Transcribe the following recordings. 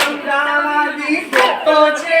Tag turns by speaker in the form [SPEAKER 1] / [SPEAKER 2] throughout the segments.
[SPEAKER 1] અમદાવાદી ખોટો છે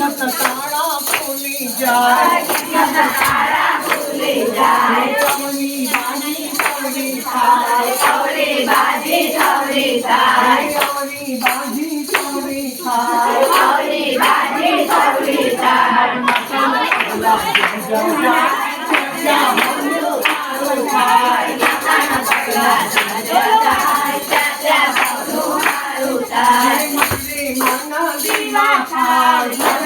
[SPEAKER 1] কৃষ্ণ তারা ভুলে যায়
[SPEAKER 2] কৃষ্ণ তারা ভুলে যায়
[SPEAKER 1] রমণী বাজি চলে তাই
[SPEAKER 2] চলে বাজি চলে তাই
[SPEAKER 1] চলে বাজি চলে তাই
[SPEAKER 2] চলে বাজি চলে তাই Yeah.
[SPEAKER 1] જીવન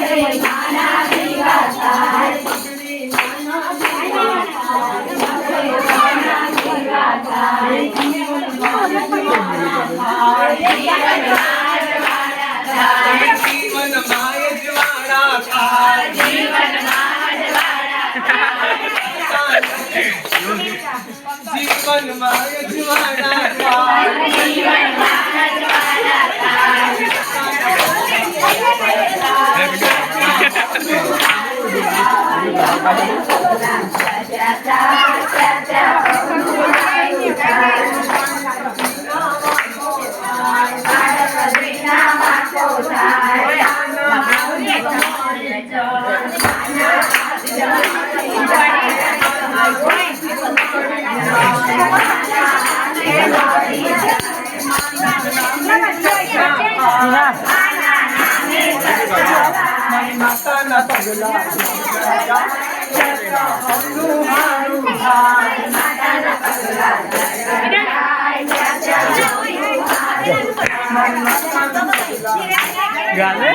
[SPEAKER 1] જીવન માય જવાડા થાય
[SPEAKER 2] જીવન માય
[SPEAKER 1] Gracias. Gale?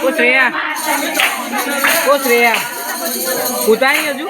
[SPEAKER 1] Putria. Ya. Putria. Ya. ઉતારી હજુ?